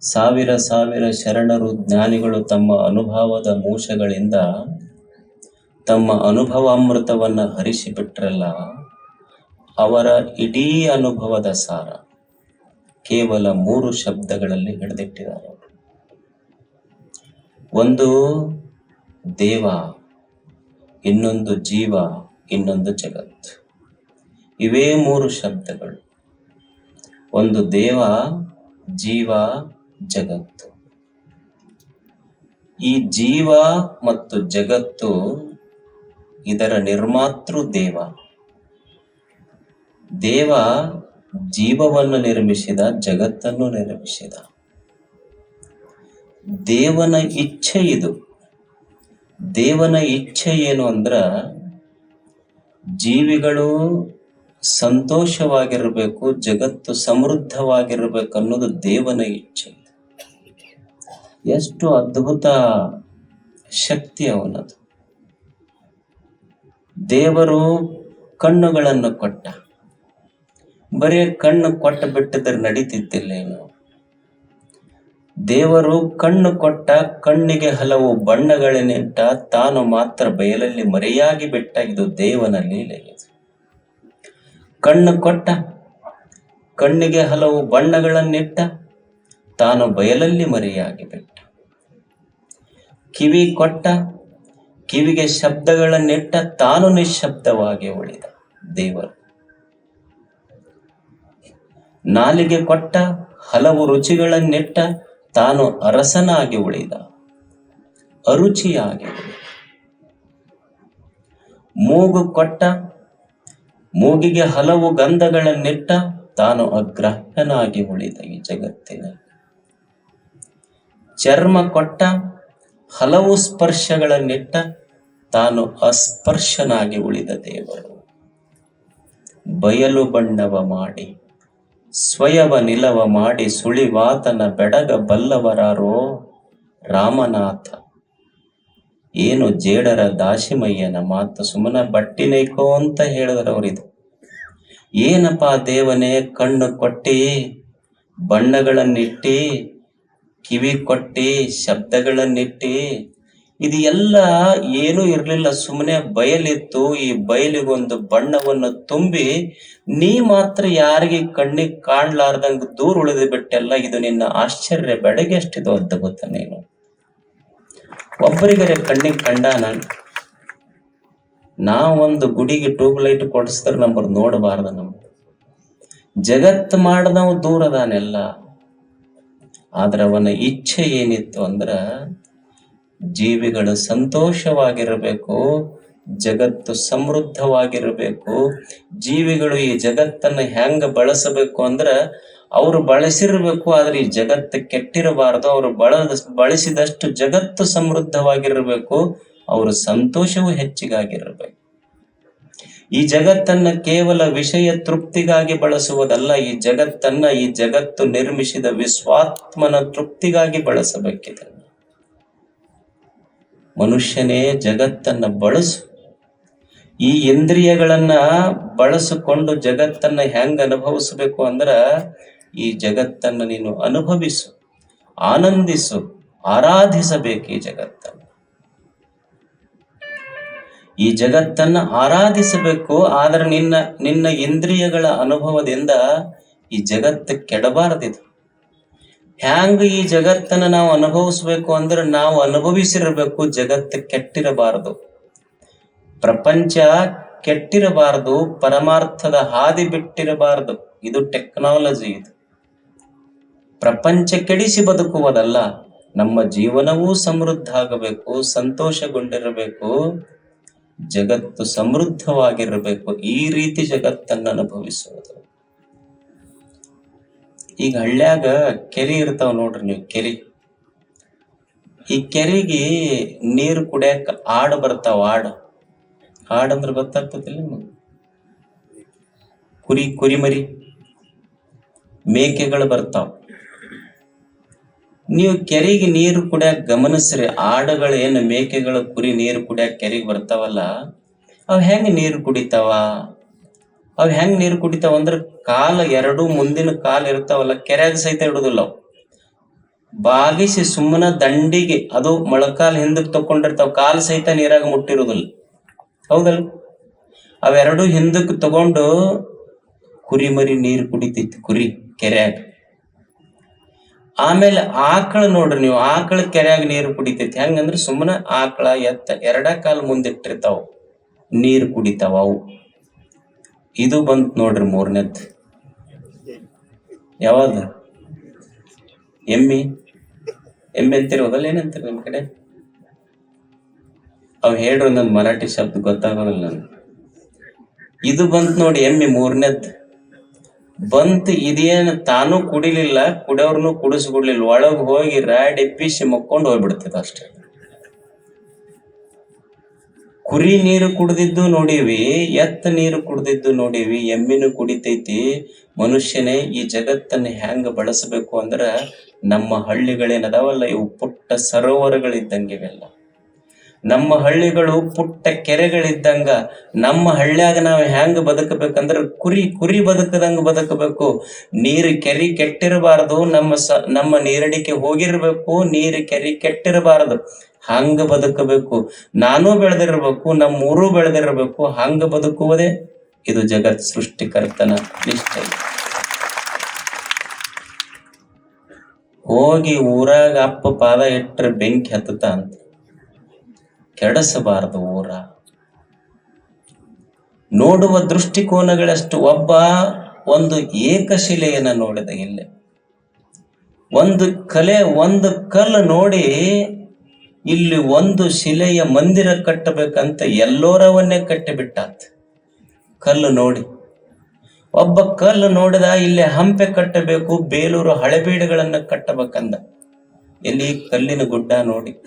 ಸಾವಿರ ಸಾವಿರ ಶರಣರು ಜ್ಞಾನಿಗಳು ತಮ್ಮ ಅನುಭವದ ಮೂಷಗಳಿಂದ ತಮ್ಮ ಅನುಭವ ಅಮೃತವನ್ನು ಹರಿಸಿಬಿಟ್ರಲ್ಲ ಅವರ ಇಡೀ ಅನುಭವದ ಸಾರ ಕೇವಲ ಮೂರು ಶಬ್ದಗಳಲ್ಲಿ ಹಿಡಿದಿಟ್ಟಿದ್ದಾರೆ. ಒಂದು ದೇವ, ಇನ್ನೊಂದು ಜೀವ, ಇನ್ನೊಂದು ಜಗತ್ತು ಇವೇ ಮೂರು ಶಬ್ದಗಳು. ಒಂದು ದೇವ, ಜೀವ ಜಗತ್ತು. ಈ ಜೀವ ಮತ್ತು ಜಗತ್ತು ಇದರ ನಿರ್ಮಾತೃ ದೇವ. ದೇವ ಜೀವವನ್ನು ನಿರ್ಮಿಸಿದ, ಜಗತ್ತನ್ನು ನಿರ್ಮಿಸಿದ. ದೇವನ ಇಚ್ಛೆ ಇದು. ದೇವನ ಇಚ್ಛೆ ಏನು ಅಂದ್ರ ಜೀವಿಗಳು ಸಂತೋಷವಾಗಿರಬೇಕು, ಜಗತ್ತು ಸಮೃದ್ಧವಾಗಿರಬೇಕು ಅನ್ನೋದು ದೇವನ ಇಚ್ಛೆ. ಎಷ್ಟು ಅದ್ಭುತ ಶಕ್ತಿ ಅವನದು. ದೇವರು ಕಣ್ಣುಗಳನ್ನು ಕೊಟ್ಟ. ಬರೀ ಕಣ್ಣು ಕೊಟ್ಟ ಬಿಟ್ಟಿದ್ರೆ ನಡೀತಿದ್ದಿಲ್ಲೇನು ದೇವರು ಕಣ್ಣು ಕೊಟ್ಟ ಕಣ್ಣಿಗೆ ಹಲವು ಬಣ್ಣಗಳನ್ನಿಟ್ಟ ತಾನು ಮಾತ್ರ ಬಯಲಲ್ಲಿ ಮರೆಯಾಗಿ ಬಿಟ್ಟ ಇದು ದೇವನ ಲೀಲೆ ಕಣ್ಣು ಕೊಟ್ಟ, ಕಣ್ಣಿಗೆ ಹಲವು ಬಣ್ಣಗಳನ್ನಿಟ್ಟ ತಾನು ಬಯಲಲ್ಲಿ ಮರೆಯಾಗಿ ಬಿಟ್ಟ ಕಿವಿ ಕೊಟ್ಟ, ಕಿವಿಗೆ ಶಬ್ದಗಳನ್ನಿಟ್ಟ ತಾನು ನಿಶ್ಶಬ್ದವಾಗಿ ಉಳಿದ ದೇವರು. ನಾಲಿಗೆ ಕೊಟ್ಟ, ಹಲವು ರುಚಿಗಳನ್ನಿಟ್ಟ ತಾನು ಅರಸನಾಗಿ ಉಳಿದ, ಅರುಚಿಯಾಗಿ ಮೂಗು ಕೊಟ್ಟ, ಮೂಗಿಗೆ ಹಲವು ಗಂಧಗಳನ್ನಿಟ್ಟ ತಾನು ಅಗ್ರಾಹ್ಯನಾಗಿ ಉಳಿದ ಈ ಜಗತ್ತಿನಲ್ಲಿ. ಚರ್ಮ ಕೊಟ್ಟ, ಹಲವು ಸ್ಪರ್ಶಗಳನ್ನಿಟ್ಟ ತಾನು ಅಸ್ಪರ್ಶನಾಗಿ ಉಳಿದ ದೇವರು. ಬಯಲು ಬಣ್ಣವ ಮಾಡಿ, ಸ್ವಯವ ನಿಲವ ಮಾಡಿ ಸುಳಿವಾತನ ಬೆಡಗ ಬಲ್ಲವರಾರೋ ರಾಮನಾಥ. ಏನು ಜೇಡರ ದಾಶಿಮಯ್ಯನ ಮಾತು ಸುಮ್ಮನ ಬಟ್ಟಿನೈಕೋ ಅಂತ ಹೇಳಿದ್ರವರಿದು. ಏನಪ್ಪ ದೇವನೇ ಕಣ್ಣು ಕೊಟ್ಟಿ, ಬಣ್ಣಗಳನ್ನಿಟ್ಟಿ ಕಿವಿ ಕೊಟ್ಟಿ ಶಬ್ದಗಳನ್ನಿಟ್ಟಿ ಇದು ಎಲ್ಲ ಏನೂ ಇರಲಿಲ್ಲ. ಸುಮ್ಮನೆ ಬಯಲಿತ್ತು. ಈ ಬಯಲಿಗೊಂದು ಬಣ್ಣವನ್ನು ತುಂಬಿ, ನೀ ಮಾತ್ರ ಯಾರಿಗೆ ಕಣ್ಣಿಗೆ ಕಾಣ್ಲಾರ್ದಂಗ ದೂರ ಉಳಿದು ಬಿಟ್ಟೆಲ್ಲ, ಇದು ನಿನ್ನ ಆಶ್ಚರ್ಯ ಬೆಳಗ್ಗೆ ಅಂತ ಗೊತ್ತ ನೀನು? ಒಬ್ಬರಿಗರೆ ಕಣ್ಣಿಗೆ ಕಂಡಾನ ನಾವೊಂದು ಗುಡಿಗೆ ಟ್ಯೂಬ್ ಲೈಟ್ ಕೊಡಿಸಿದ್ರೆ ನಂಬರ್ ನೋಡಬಾರ್ದ ನಮ್ಗೆ ಜಗತ್ ಮಾಡ್ದವ್ ದೂರ ಅದಾನೆಲ್ಲ ಆದ್ರೆ ಅವನ ಇಚ್ಛೆ ಏನಿತ್ತು ಅಂದ್ರ ಜೀವಿಗಳು ಸಂತೋಷವಾಗಿರಬೇಕು, ಜಗತ್ತು ಸಮೃದ್ಧವಾಗಿರಬೇಕು, ಜೀವಿಗಳು ಈ ಜಗತ್ತನ್ನ ಹೆಂಗ ಬಳಸಬೇಕು ಅಂದ್ರ ಅವರು ಬಳಸಿರ್ಬೇಕು, ಆದ್ರೆ ಈ ಜಗತ್ತು ಕೆಟ್ಟಿರಬಾರದು, ಅವರು ಬಳ ಬಳಸಿದಷ್ಟು ಜಗತ್ತು ಸಮೃದ್ಧವಾಗಿರಬೇಕು, ಅವರು ಸಂತೋಷವೂ ಹೆಚ್ಚಿಗಾಗಿರಬೇಕು. ಈ ಜಗತ್ತನ್ನ ಕೇವಲ ವಿಷಯ ತೃಪ್ತಿಗಾಗಿ ಬಳಸುವುದಲ್ಲ, ಈ ಜಗತ್ತನ್ನ, ಈ ಜಗತ್ತು ನಿರ್ಮಿಸಿದ ವಿಶ್ವಾತ್ಮನ ತೃಪ್ತಿಗಾಗಿ ಬಳಸಬೇಕಿದೆ. ಮನುಷ್ಯನೇ ಜಗತ್ತನ್ನ ಬಳಸು. ಈ ಇಂದ್ರಿಯಗಳನ್ನ ಬಳಸಿಕೊಂಡು ಜಗತ್ತನ್ನ ಹೆಂಗ ಅನುಭವಿಸಬೇಕು ಅಂದ್ರ, ಈ ಜಗತ್ತನ್ನ ನೀನು ಅನುಭವಿಸು, ಆನಂದಿಸು, ಆರಾಧಿಸಬೇಕು ಈ ಜಗತ್ತನ್ನು. ಈ ಜಗತ್ತನ್ನ ಆರಾಧಿಸಬೇಕು. ಆದ್ರೆ ನಿನ್ನ ನಿನ್ನ ಇಂದ್ರಿಯಗಳ ಅನುಭವದಿಂದ ಈ ಜಗತ್ತು ಕೆಡಬಾರದಿದು. ಹ್ಯಾಂಗ ಈ ಜಗತ್ತನ್ನ ನಾವು ಅನುಭವಿಸ್ಬೇಕು ಅಂದ್ರೆ ನಾವು ಅನುಭವಿಸಿರಬೇಕು, ಜಗತ್ತು ಕೆಟ್ಟಿರಬಾರದು. ಪ್ರಪಂಚ ಕೆಟ್ಟಿರಬಾರದು, ಪರಮಾರ್ಥದ ಹಾದಿ ಬಿಟ್ಟಿರಬಾರದು. ಇದು ಟೆಕ್ನಾಲಜಿ ಇದು. ಪ್ರಪಂಚ ಕೆಡಿಸಿ ಬದುಕುವುದಲ್ಲ, ನಮ್ಮ ಜೀವನವೂ ಸಮೃದ್ಧ ಆಗಬೇಕು, ಸಂತೋಷಗೊಂಡಿರಬೇಕು. ಜಗತ್ತು ಸಮೃದ್ಧವಾಗಿರಬೇಕು. ಈ ರೀತಿ ಜಗತ್ತನ್ನ ಅನುಭವಿಸುವುದು. ಈಗ ಹಳ್ಳ್ಯಾಗ ಕೆರೆ ಇರ್ತಾವ ನೋಡ್ರಿ ನೀವು, ಕೆರೆ. ಈ ಕೆರೆಗೆ ನೀರು ಕುಡಿಯಕ್ ಆಡ್ ಬರ್ತಾವ, ಆಡ್. ಆಡ್ ಅಂದ್ರೆ ಗೊತ್ತಾಗ್ತದಿಲ್ಲ ಕುರಿ, ಕುರಿಮರಿ ಮೇಕೆಗಳು ಬರ್ತಾವ. ನೀವು ಕೆರೆಗೆ ನೀರು ಕುಡಿಯಕ್ ಗಮನಿಸ್ರಿ. ಆಡುಗಳು ಏನು ಮೇಕೆಗಳು ಕುರಿ ನೀರು ಕುಡಿಯಕ್ ಕೆರೆಗೆ ಬರ್ತಾವಲ್ಲ, ಅವ್ ಹೆಂಗ್ ನೀರು ಕುಡಿತಾವ? ಅವ್ ಹೆಂಗ್ ನೀರು ಕುಡಿತಾವ ಅಂದ್ರ ಕಾಲ ಎರಡು ಮುಂದಿನ ಕಾಲ ಇರ್ತಾವಲ್ಲ, ಕೆರೆಯಾಗ ಸಹಿತ ಇಡುದಿಲ್ಲ ಅವು. ಬಾಗಿಸಿ ಸುಮ್ಮನ ದಂಡಿಗೆ, ಅದು ಮೊಳಕಾಲ್ ಹಿಂದಕ್ಕೆ ತಕೊಂಡಿರ್ತಾವ ಕಾಲ್ ಸಹಿತ ನೀರಾಗ ಮುಟ್ಟಿರುದಿಲ್ಲ. ಹೌದಲ್? ಅವೆರಡು ಹಿಂದಕ್ಕೆ ತಗೊಂಡು ಕುರಿ ಮರಿ ನೀರು ಕುಡಿತೈತಿ ಕುರಿ ಕೆರೆಯಾಗ. ಆಮೇಲೆ ಆಕಳ ನೋಡ್ರಿ ನೀವು, ಆಕಳ ಕೆರೆಯಾಗ ನೀರು ಕುಡಿತೈತಿ. ಹೆಂಗಂದ್ರೆ ಸುಮ್ಮನೆ ಆಕಳ ಎತ್ತ ಎರಡ ಕಾಲ್ ಮುಂದಿಟ್ಟಿರ್ತಾವ, ನೀರು ಕುಡಿತಾವ ಅವು. ಇದು ಬಂತ್ ನೋಡ್ರಿ ಮೂರನೇದ್. ಯಾವಾಗ? ಎಮ್ಮಿ? ಎಮ್ಮೆ ಅಂತಿರೋದಲ್ಲ ಏನಂತೀರಿ ನಿಮ್ ಕಡೆ? ಅವ್ ಹೇಳ್ರಿ ನನ್ ಮರಾಠಿ ಶಬ್ದ ಗೊತ್ತಾಗೋದಿಲ್ಲ ನನ್ ಇದು ಬಂತ್ ನೋಡಿ ಎಮ್ಮಿ ಮೂರನೇದ್. ಬಂತ್ ಇದೇನ್ ತಾನು ಕುಡಿಲಿಲ್ಲ, ಕುಡಿಯೋರ್ನು ಕುಡಿಸ್ಬಿಡ್ಲಿಲ್ಲ ಒಳಗ್ ಹೋಗಿ ರಾಡ್ ಎಪ್ಪಿಸಿ ಮಕ್ಕೊಂಡು ಹೋಗ್ಬಿಡ್ತದ ಅಷ್ಟೇ. ಕುರಿ ನೀರು ಕುಡ್ದಿದ್ದು ನೋಡೀವಿ, ಎತ್ತ ನೀರು ಕುಡ್ದಿದ್ದು ನೋಡೀವಿ, ಎಮ್ಮಿನೂ ಕುಡಿತೈತಿ. ಮನುಷ್ಯನೇ ಈ ಜಗತ್ತನ್ನ ಹೆಂಗ ಬಳಸಬೇಕು ಅಂದ್ರ ನಮ್ಮ ಹಳ್ಳಿಗಳೇನದಾವಲ್ಲ, ಇವು ಪುಟ್ಟ ಸರೋವರಗಳಿದ್ದಂಗೆ ಇವೆಲ್ಲ. ನಮ್ಮ ಹಳ್ಳಿಗಳು ಪುಟ್ಟ ಕೆರೆಗಳಿದ್ದಂಗ ನಮ್ಮ ಹಳ್ಳಿಯಾಗ ನಾವು ಹೆಂಗ ಬದುಕಬೇಕಂದ್ರೆ ಕುರಿ ಕುರಿ ಬದುಕದಂಗ ಬದುಕಬೇಕು. ನೀರು ಕೆರಿ ಕೆಟ್ಟಿರಬಾರದು, ನಮ್ಮ ಸ, ನಮ್ಮ ನೀರಡಿಕೆ ಹೋಗಿರ್ಬೇಕು, ನೀರು ಕೆರಿ ಕೆಟ್ಟಿರಬಾರದು. ಹಂಗ ಬದುಕಬೇಕು. ನಾನು ಬೆಳೆದಿರಬೇಕು ನಮ್ಮ ಊರು ಬೆಳೆದಿರಬೇಕು. ಹಂಗ ಬದುಕುವುದೇ ಇದು ಜಗತ್ ಸೃಷ್ಟಿಕರ್ತನ ನಿಷ್ಠೆ. ಹೋಗಿ ಊರಾಗ ಅಪ್ಪ ಪಾದ ಇಟ್ಟರೆ ಬೆಂಕಿ ಹತ್ತುತ್ತ ಅಂತ. ಕೆಡಸಬಾರದು ಊರ. ನೋಡುವ ದೃಷ್ಟಿಕೋನಗಳಷ್ಟು ಒಬ್ಬ ಒಂದು ಏಕಶಿಲೆಯನ್ನು ನೋಡಿದ ಇಲ್ಲಿ. ಒಂದು ಕಲೆ, ಒಂದು ಕಲ್ಲು ನೋಡಿ ಇಲ್ಲಿ ಒಂದು ಶಿಲೆಯ ಮಂದಿರ ಕಟ್ಟಬೇಕಂತ ಎಲ್ಲೋರವನ್ನೇ ಕಟ್ಟಿಬಿಟ್ಟಾತ್. ಕಲ್ಲು ನೋಡಿ. ಒಬ್ಬ ಕಲ್ಲು ನೋಡಿದ ಇಲ್ಲಿ ಹಂಪೆ ಕಟ್ಟಬೇಕು, ಬೇಲೂರು ಹಳೆಬೀಡುಗಳನ್ನು ಕಟ್ಟಬೇಕಂದ. ಇಲ್ಲಿ ಕಲ್ಲಿನ ಗುಡ್ಡ ನೋಡಿ.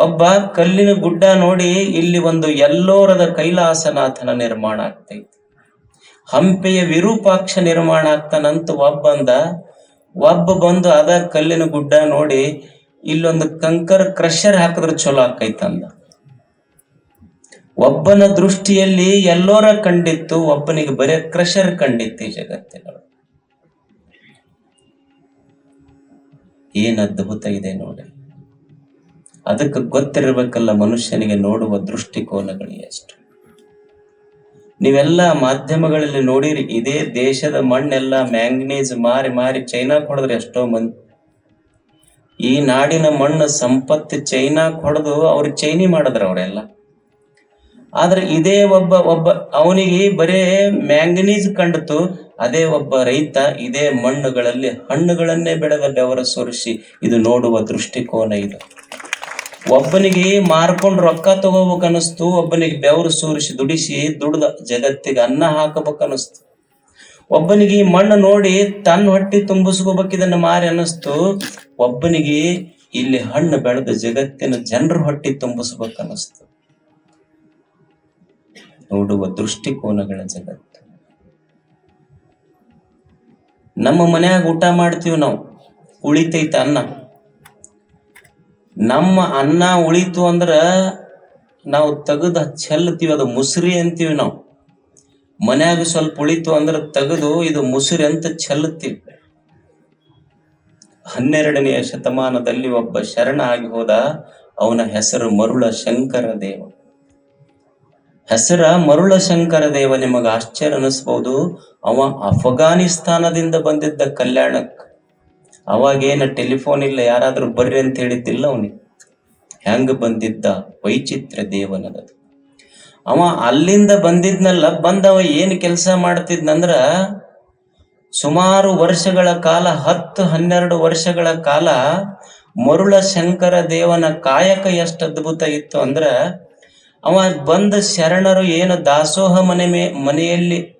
ಒಬ್ಬ ಕಲ್ಲಿನ ಗುಡ್ಡ ನೋಡಿ ಇಲ್ಲಿ ಒಂದು ಎಲ್ಲೋರದ ಕೈಲಾಸನಾಥನ ನಿರ್ಮಾಣ ಆಗ್ತೈತಿ. ಹಂಪೆಯ ವಿರೂಪಾಕ್ಷ ನಿರ್ಮಾಣ ಆಗ್ತಾನಂತ ಒಬ್ಬಂದ ಒಬ್ಬ ಬಂದು ಅದ ಕಲ್ಲಿನ ಗುಡ್ಡ ನೋಡಿ ಇಲ್ಲೊಂದು ಕಂಕರ್ ಕ್ರಷರ್ ಹಾಕಿದ್ರೆ ಚಲೋ ಆಕೈತಂದ ಒಬ್ಬನ ದೃಷ್ಟಿಯಲ್ಲಿ ಎಲ್ಲೋರ ಕಂಡಿತ್ತು, ಒಬ್ಬನಿಗೆ ಬರೇ ಕ್ರಷರ್ ಕಂಡಿತ್ತು ಈ ಜಗತ್ತಿನೊಳಗೆ. ಏನ್ ಅದ್ಭುತ ಇದೆ ನೋಡಿ. ಅದಕ್ಕೆ ಗೊತ್ತಿರಬೇಕಲ್ಲ ಮನುಷ್ಯನಿಗೆ ನೋಡುವ ದೃಷ್ಟಿಕೋನಗಳು ಎಷ್ಟು ನೀವೆಲ್ಲ ಮಾಧ್ಯಮಗಳಲ್ಲಿ ನೋಡಿರಿ, ಇದೇ ದೇಶದ ಮಣ್ಣೆಲ್ಲ ಮ್ಯಾಂಗನೀಸ್ ಮಾರಿ ಮಾರಿ ಚೈನಾ ಹೊಡೆದ್ರೆ ಎಷ್ಟೋ ಮಂದಿ. ಈ ನಾಡಿನ ಮಣ್ಣು ಸಂಪತ್ತು ಚೈನಾ ಹೊಡೆದು ಅವ್ರು ಚೈನಿ ಮಾಡಿದ್ರ ಅವರೆಲ್ಲ. ಆದ್ರೆ ಇದೇ ಒಬ್ಬ ಒಬ್ಬ, ಅವನಿಗೆ ಬರೇ ಮ್ಯಾಂಗನೀಸ್ ಕಂಡಿತು, ಅದೇ ಒಬ್ಬ ರೈತ ಇದೇ ಮಣ್ಣುಗಳಲ್ಲಿ ಹಣ್ಣುಗಳನ್ನೇ ಬೆಳೆದ ಬೆವರ ಸುರಿಸಿ ಇದು ನೋಡುವ ದೃಷ್ಟಿಕೋನ ಇದು. ಒಬ್ಬನಿಗೆ ಮಾರ್ಕೊಂಡು ರೊಕ್ಕ ತಗೋಬೇಕು ಅನಿಸ್ತು ಒಬ್ಬನಿಗೆ ಬೆವರು ಸೂರಿಸಿ ದುಡಿಸಿ ದುಡ್ದ ಜಗತ್ತಿಗೆ ಅನ್ನ ಹಾಕಬೇಕು ಅನ್ನಿಸ್ತು ಒಬ್ಬನಿಗೆ ಮಣ್ಣು ನೋಡಿ ತನ್ನ ಹೊಟ್ಟಿ ತುಂಬಿಸ್ಕೋಬೇಕು ಇದನ್ನ ಮಾರಿ ಅನ್ನಿಸ್ತು. ಒಬ್ಬನಿಗೆ ಇಲ್ಲಿ ಹಣ್ಣು ಬೆಳೆದ ಜಗತ್ತಿನ ಜನರ ಹೊಟ್ಟಿ ತುಂಬಿಸ್ಬೇಕು ಅನ್ನಿಸ್ತು ನೋಡುವ ದೃಷ್ಟಿಕೋನಗಳ ಜಗತ್ತು. ನಮ್ಮ ಮನ್ಯಾಗ ಊಟ ಮಾಡ್ತೀವಿ ನಾವು. ಉಳಿತೈತ ಅನ್ನ. ನಮ್ಮ ಅನ್ನ ಉಳಿತು ಅಂದ್ರ ನಾವು ತೆಗೆದು ಚೆಲ್ತೀವಿ ಅದು ಮುಸ್ರಿ ಅಂತೀವಿ ನಾವು. ಮನ್ಯಾಗ ಸ್ವಲ್ಪ ಉಳಿತು ಅಂದ್ರ ತೆಗೆದು ಇದು ಮುಸುರಿ ಅಂತ ಚೆಲ್ಲುತ್ತೀವಿ. ಹನ್ನೆರಡನೆಯ ಶತಮಾನದಲ್ಲಿ ಒಬ್ಬ ಶರಣ ಆಗಿ ಹೋದ, ಅವನ ಹೆಸರು ಮರುಳ ಶಂಕರ ದೇವ. ಹೆಸರ ಮರುಳ ಶಂಕರ ದೇವ ನಿಮಗ ಆಶ್ಚರ್ಯ ಅನಿಸ್ಬಹುದು ಅವ ಅಫ್ಘಾನಿಸ್ತಾನದಿಂದ ಬಂದಿದ್ದ ಕಲ್ಯಾಣಕ್ ಅವಾಗೇನ ಟೆಲಿಫೋನ್ ಇಲ್ಲ, ಯಾರಾದ್ರೂ ಬರ್ರಿ ಅಂತ ಹೇಳಿದ್ದಿಲ್ಲ ಅವನಿಗೆ. ಹೆಂಗ ಬಂದಿದ್ದ? ವೈಚಿತ್ರ ದೇವನದದು. ಅವ ಅಲ್ಲಿಂದ ಬಂದಿದ್ನಲ್ಲ, ಬಂದವ ಏನು ಕೆಲಸ ಮಾಡ್ತಿದ್ನಂದ್ರ ಸುಮಾರು ವರ್ಷಗಳ ಕಾಲ, ಹತ್ತು ಹನ್ನೆರಡು ವರ್ಷಗಳ ಕಾಲ ಮರುಳ ಶಂಕರ ದೇವನ ಕಾಯಕ ಎಷ್ಟು ಅದ್ಭುತ ಇತ್ತು ಅಂದ್ರ, ಅವ ಬಂದ ಶರಣರು ಏನು ದಾಸೋಹ ಮನೆ ಮನೆಯಲ್ಲಿ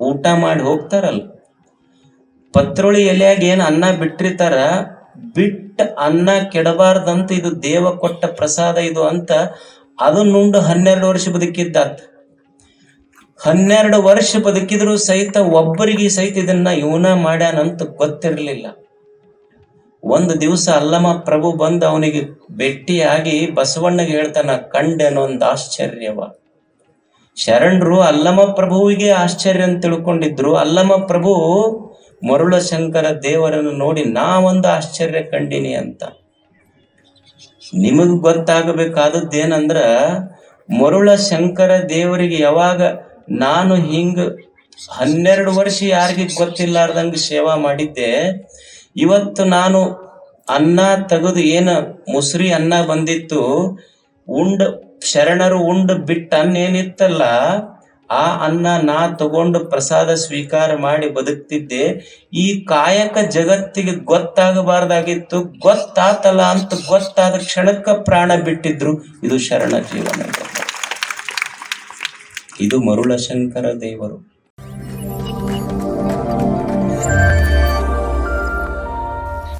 ಊಟ ಮಾಡಿ ಹೋಗ್ತಾರಲ್ಲ. ಪತ್ರೋಳಿ ಎಲೆಯಾಗ ಏನ್ ಅನ್ನ ಬಿಟ್ಟಿರ್ತಾರ, ಬಿಟ್ಟ ಅನ್ನ ಕೆಡಬಾರ್ದಂತ ಇದು ದೇವ ಕೊಟ್ಟ ಪ್ರಸಾದ ಇದು ಅಂತ ಅದನ್ನುಂಡು ಹನ್ನೆರಡು ವರ್ಷ ಬದುಕಿದ್ದಾತ ಹನ್ನೆರಡು ವರ್ಷ ಬದುಕಿದ್ರು ಸಹಿತ ಒಬ್ಬರಿಗೆ ಸಹಿತ ಇದನ್ನ ಇವನ ಮಾಡ್ಯಾನಂತ ಗೊತ್ತಿರಲಿಲ್ಲ. ಒಂದು ದಿವಸ ಅಲ್ಲಮ ಪ್ರಭು ಬಂದು ಅವನಿಗೆ ಭೇಟಿಯಾಗಿ ಬಸವಣ್ಣಗೆ ಹೇಳ್ತಾನ, ಕಂಡೆನೊಂದು ಆಶ್ಚರ್ಯವ. ಶರಣರು ಅಲ್ಲಮ ಪ್ರಭುವಿಗೆ ಆಶ್ಚರ್ಯ ಅಂತ ತಿಳ್ಕೊಂಡಿದ್ರು. ಅಲ್ಲಮ ಪ್ರಭು ಮರುಳ ಶಂಕರ ದೇವರನ್ನು ನೋಡಿ ನಾ ಒಂದು ಆಶ್ಚರ್ಯ ಕಂಡಿನಿ ಅಂತ. ನಿಮಗ್ ಗೊತ್ತಾಗಬೇಕಾದದ್ದೇನಂದ್ರ ಮರುಳ ಶಂಕರ ದೇವರಿಗೆ ಯಾವಾಗ ನಾನು ಹಿಂಗ ಹನ್ನೆರಡು ವರ್ಷ ಯಾರಿಗೆ ಗೊತ್ತಿಲ್ಲಾರ್ದಂಗ ಸೇವಾ ಮಾಡಿದ್ದೆ, ಇವತ್ತು ನಾನು ಅನ್ನ ತೆಗೆದು ಏನ ಮುಸ್ರಿ ಅನ್ನ ಬಂದಿತ್ತು, ಉಂಡ ಶರಣರು ಉಂಡ ಬಿಟ್ಟ ಏನಿತ್ತಲ್ಲ ಆ ಅನ್ನ ನಾ ತಗೊಂಡು ಪ್ರಸಾದ ಸ್ವೀಕಾರ ಮಾಡಿ ಬದುಕ್ತಿದ್ದೆ. ಈ ಕಾಯಕ ಜಗತ್ತಿಗೆ ಗೊತ್ತಾಗಬಾರ್ದಾಗಿತ್ತು. ಗೊತ್ತಾತಲ್ಲ ಅಂತ ಗೊತ್ತಾದ ಕ್ಷಣಕ್ಕ ಪ್ರಾಣ ಬಿಟ್ಟಿದ್ರು. ಇದು ಶರಣ ಜೀವನ. ಇದು ಮರುಳಶಂಕರ ದೇವರು.